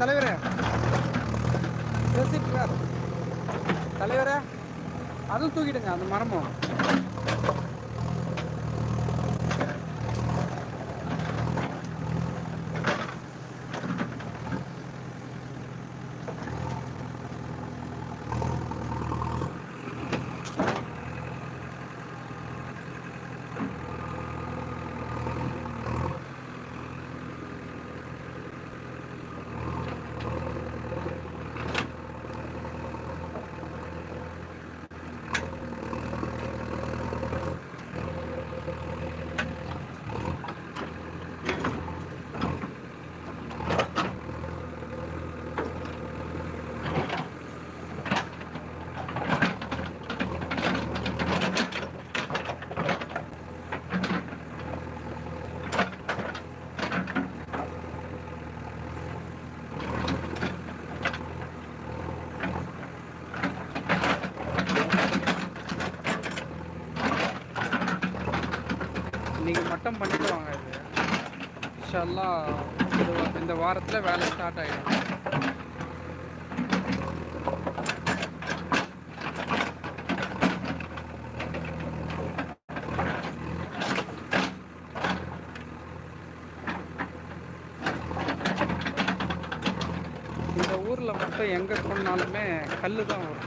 தலைவரே. பேசிட்டு தலைவரே அதுவும் தூக்கிடுங்க அந்த மரமும். இன்ஷால்லா இந்த வாரத்தில் வேலை ஸ்டார்ட் ஆகிடும் இந்த ஊரில் மட்டும் எங்கே போனாலுமே கல் தான் வரும்.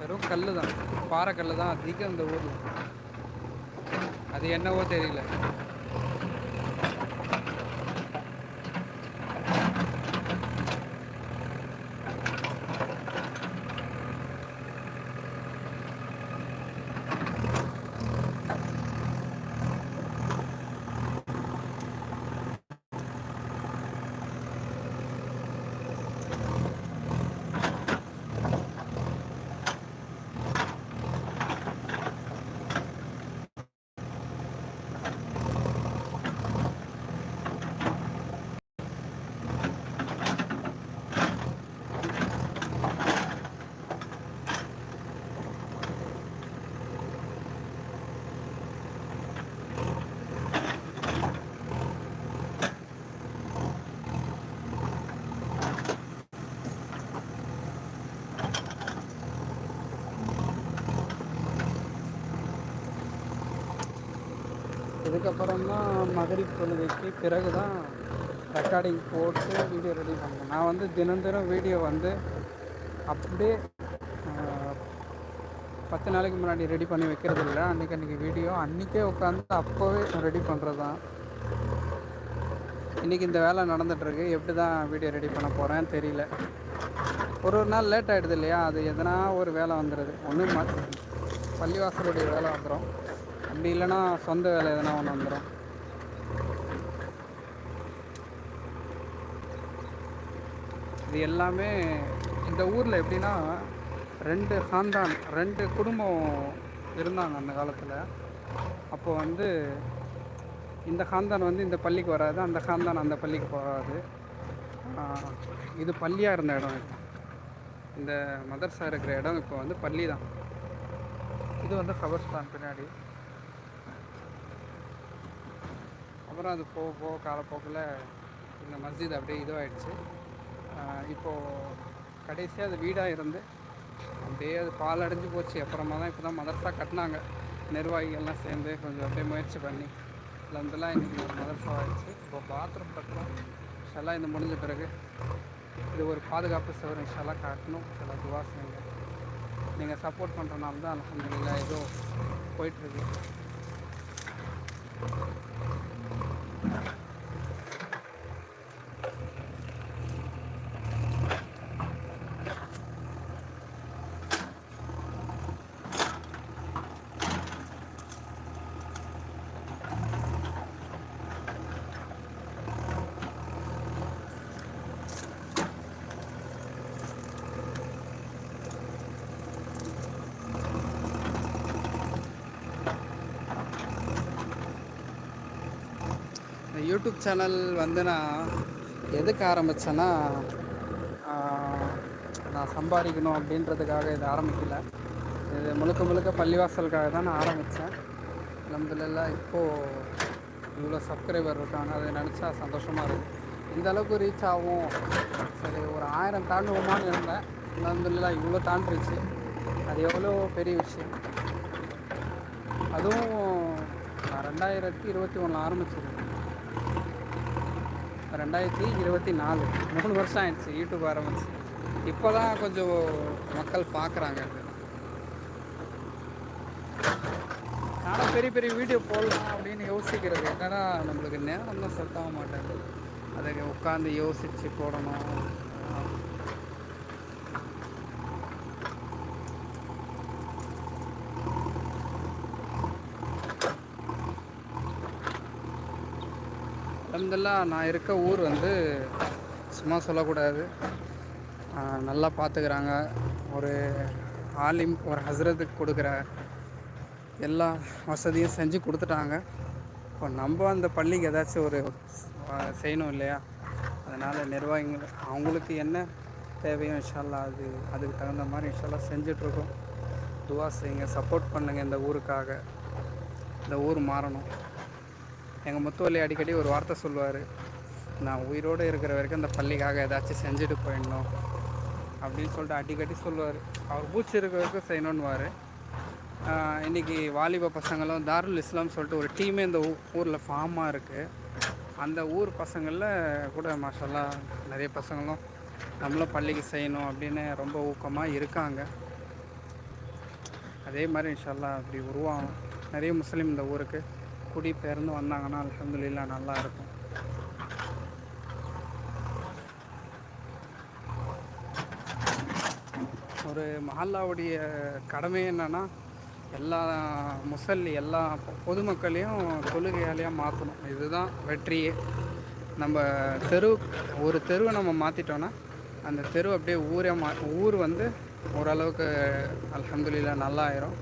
வெறும் கல் தான். பாறை கல் தான் அதிகம் இந்த ஊரில். அது என்னவோ தெரியல. அதுக்கப்புறம் தான் மகரிப் தொழுகைக்கு பிறகு தான் ரெக்கார்டிங் போட்டு வீடியோ ரெடி பண்ணேன். நான் வந்து தினம் தினம் வீடியோ வந்து அப்படியே பத்து நாளைக்கு முன்னாடி ரெடி பண்ணி வைக்கிறது இல்லை அன்றைக்கி அன்றைக்கி வீடியோ அன்றைக்கே உட்காந்து அப்போவே ரெடி பண்ணுறது தான் இன்றைக்கி இந்த வேலை நடந்துகிட்ருக்கு எப்படி தான் வீடியோ ரெடி பண்ண போகிறேன்னு தெரியல. ஒரு ஒரு நாள் லேட் ஆகிடுது இல்லையா? அது எதனா ஒரு வேலை வந்துடுது ஒன்று பள்ளிவாசலுடைய வேலை வந்துடும் அப்படி இல்லைன்னா சொந்த வேலை எதனா ஒன்று வந்துடும் இது எல்லாமே இந்த ஊரில் எப்படின்னா ரெண்டு ஹாந்தான் ரெண்டு குடும்பம் இருந்தாங்க அந்த காலத்தில். அப்போ வந்து இந்த ஹாந்தான் வந்து இந்த பள்ளிக்கு வராது அந்த ஹாந்தான் அந்த பள்ளிக்கு போகாது. இது பள்ளியாக இருந்த இடம் இது. இந்த மதர்சா இருக்கிற இடம் இப்போ வந்து பள்ளி தான் இது வந்து கபர்ஸ்தான் பின்னாடி. அப்புறம் அது போக போக காலப்போக்கில் இந்த மஸ்ஜித் அப்படியே இதுவாகிடுச்சு இப்போது கடைசியாக அது வீடாக இருந்து அப்படியே அது பால் அடைஞ்சு போச்சு. அப்புறமா தான் இப்போ தான் மதர்சா கட்டினாங்க. நிர்வாகிகள்லாம் சேர்ந்து கொஞ்சம் அப்படியே முயற்சி பண்ணி. அலமதுல்லாம் இன்றைக்கி ஒரு மதர்சா ஆயிடுச்சு. இப்போ பாத்ரூம் கட்டுறோம் ஷெல்லாம் இது முடிஞ்ச பிறகு இது ஒரு பாதுகாப்பு சவரம் இன்ஷால்லாம் காட்டணும். சில துவா செய்யுங்க. நீங்கள் சப்போர்ட் பண்ணுறனால தான் அலமதுல்லா ஏதோ போயிட்டுருக்கு Thank you. இந்த யூடியூப் சேனல் வந்து நான் எதுக்கு ஆரம்பித்தேன்னா நான் சம்பாதிக்கணும் அப்படின்றதுக்காக இதை ஆரம்பிக்கல. இது முழுக்க முழுக்க பள்ளிவாசலுக்காக தான் நான் ஆரம்பித்தேன் நம்மளெல்லாம் இப்போது இவ்வளோ சப்ஸ்கிரைபர் இருக்காங்க அதை நினச்சா சந்தோஷமாக இருக்குது இந்த அளவுக்கு ரீச் ஆகும். சரி ஒரு ஆயிரம் தாண்டுவோமான்னு இருந்தேன். அலமதுல்லா இவ்வளோ தாண்டிருச்சு. அது எவ்வளோ பெரிய விஷயம்? அதுவும் நான் ரெண்டாயிரத்தி இருபத்தி ஒன்றில் ஆரம்பிச்சிருக்கேன் ரெண்டாயிரத்தி இருபத்தி நாலு மூணு வருஷம் ஆயிடுச்சு யூடியூப் ஆரம்பிச்சு. இப்போ தான் கொஞ்சம் மக்கள் பார்க்குறாங்க ஆனால் பெரிய பெரிய வீடியோ போடலாம் அப்படின்னு யோசிக்கிறது. என்னன்னா நம்மளுக்கு நேரம் தான் செட் ஆக மாட்டேங்குது. அதை உட்காந்து யோசித்து போடணும். அலமதுல்லா நான் இருக்க ஊர் வந்து சும்மா சொல்லக்கூடாது. நல்லா பார்த்துக்கிறாங்க. ஒரு ஆலிம் ஒரு ஹசரத்துக்கு கொடுக்குற எல்லா வசதியும் செஞ்சு கொடுத்துட்டாங்க. இப்போ நம்ம அந்த பள்ளிக்கு ஏதாச்சும் ஒரு செய்யணும் இல்லையா? அதனால் நிர்வாகிகள் அவங்களுக்கு என்ன தேவையோ இன்ஷால்லா அது அதுக்கு தகுந்த மாதிரி இன்ஷால்லா செஞ்சிட்ருக்கோம். துவா செய்யுங்க சப்போர்ட் பண்ணுங்கள் இந்த ஊருக்காக. இந்த ஊர் மாறணும். எங்கள் முத்துவலி அடிக்கடி ஒரு வார்த்தை சொல்லுவார் நான் உயிரோடு இருக்கிற வரைக்கும் அந்த பள்ளிக்காக ஏதாச்சும் செஞ்சுட்டு போயிடணும் அப்படின்னு சொல்லிட்டு அடிக்கடி சொல்லுவார். அவர் பூச்சி இருக்க வரைக்கும் செய்யணுன்னுவார் இன்றைக்கி வாலிப பசங்களும் தாருல் இஸ்லாம் சொல்லிட்டு ஒரு டீமே இந்த ஊரில் ஃபார்மாக இருக்குது அந்த ஊர் பசங்களில் கூட மாஷல்லா நிறைய பசங்களும் நம்மளும் பள்ளிக்கு செய்யணும் அப்படின்னு ரொம்ப ஊக்கமாக இருக்காங்க. அதே மாதிரி இன்ஷால்லா அப்படி உருவாகும். நிறைய முஸ்லீம் இந்த ஊருக்கு. குடிபெயர்ந்து வந்தாங்கன்னா அலமதுல்லா நல்லா இருக்கும். ஒரு மஹல்லாவுடைய கடமை என்னென்னா எல்லா முசல்லி எல்லா பொதுமக்களையும் தொழுகையாலையாக மாற்றணும் இதுதான் வெற்றியே. நம்ம தெரு ஒரு தெருவை நம்ம மாற்றிட்டோன்னா அந்த தெரு அப்படியே ஊரே மா ஊர் வந்து ஓரளவுக்கு அலமதுல்லா நல்லா ஆயிரும்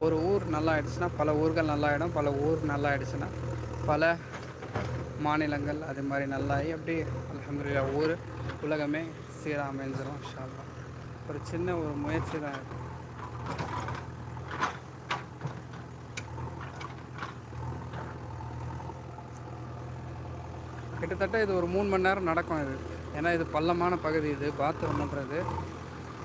ஒரு ஊர் நல்லா ஆயிடுச்சுன்னா பல ஊர்கள் நல்லா ஆகிடும் பல ஊர் நல்லா ஆயிடுச்சுன்னா பல மாநிலங்கள் அது மாதிரி நல்லாகி அப்படி அலமதுல்லா ஊர் உலகமே சீராக அமைஞ்சிடும் ஷால்லா ஒரு சின்ன ஒரு முயற்சி தான் கிட்டத்தட்ட இது ஒரு மூணு மணி நேரம் நடக்கும் இது. ஏன்னா இது பள்ளமான பகுதி இது பாத்ரூம்ன்றது.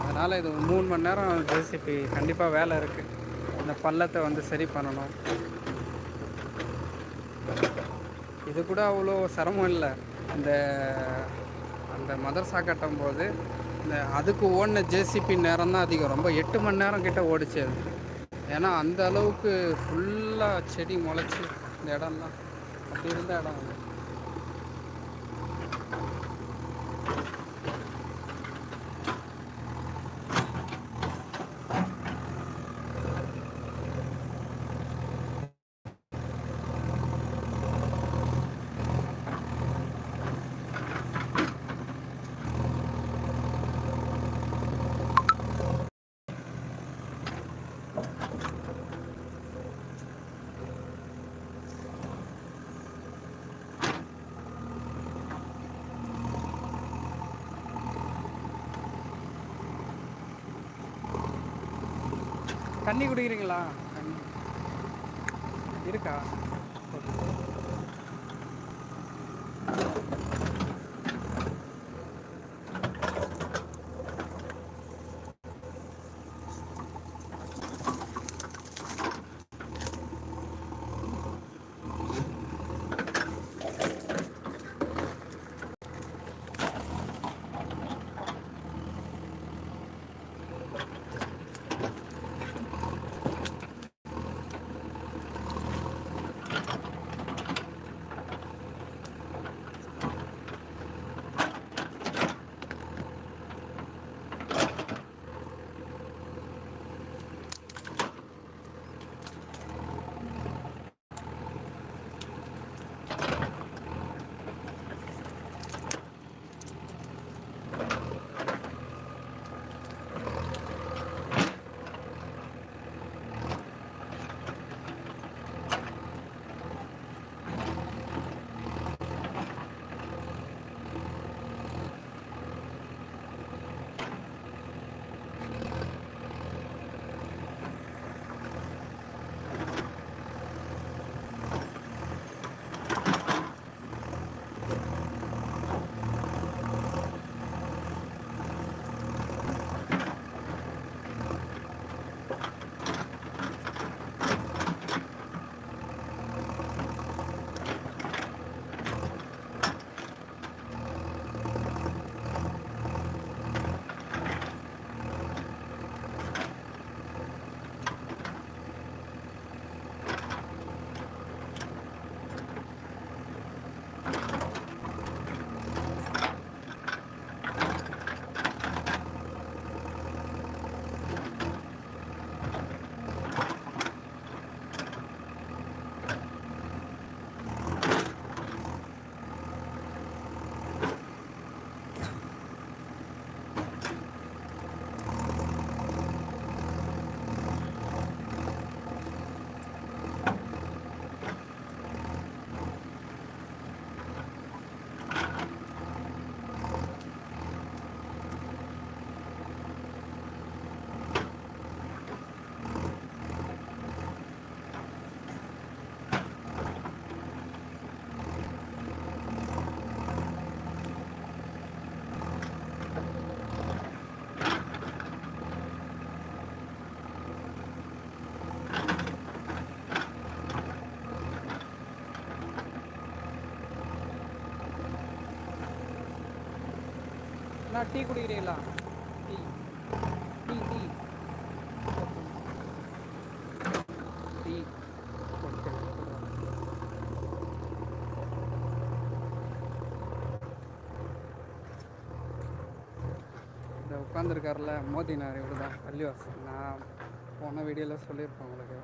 அதனால் இது ஒரு மூணு மணி நேரம் ஜேசிபி கண்டிப்பாக வேலை இருக்குது இந்த பள்ளத்தை வந்து சரி பண்ணணும். இது கூட அவ்வளோ சிரமம் இல்லை. இந்த அந்த மதர்சா கட்டும் போது இந்த அதுக்கு ஓடின ஜேசிபி நேரம் தான் அதிகம். ரொம்ப எட்டு மணி நேரம் கிட்ட ஓடிச்சு அது. ஏன்னா அந்த அளவுக்கு ஃபுல்லாக செடி முளைச்சி இந்த இடம்லாம். அப்படி இருந்த இடம் தண்ணி குடிக்கிறீங்களா? தண்ணி. இருக்கா? அண்ணா டீ குடிக்கிறீங்களா? டீ. Tea tea. டீ. இந்த உட்காந்துருக்காருல மோதினார் இவ்வளோ தான் பள்ளிவாசல். நான் போன வீடியோவில் சொல்லியிருப்பேன் உங்களுக்கு.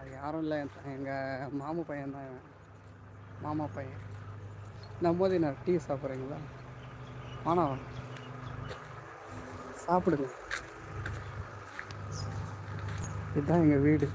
அது யாரும் இல்லை எங்கள் மாமா பையன் தான் மாமா பையன். நான் மோதினார் டீ சாப்பிட்றீங்களா? ஆனா சாப்பிடுங்க. இதுதான் எங்கள் வீடு.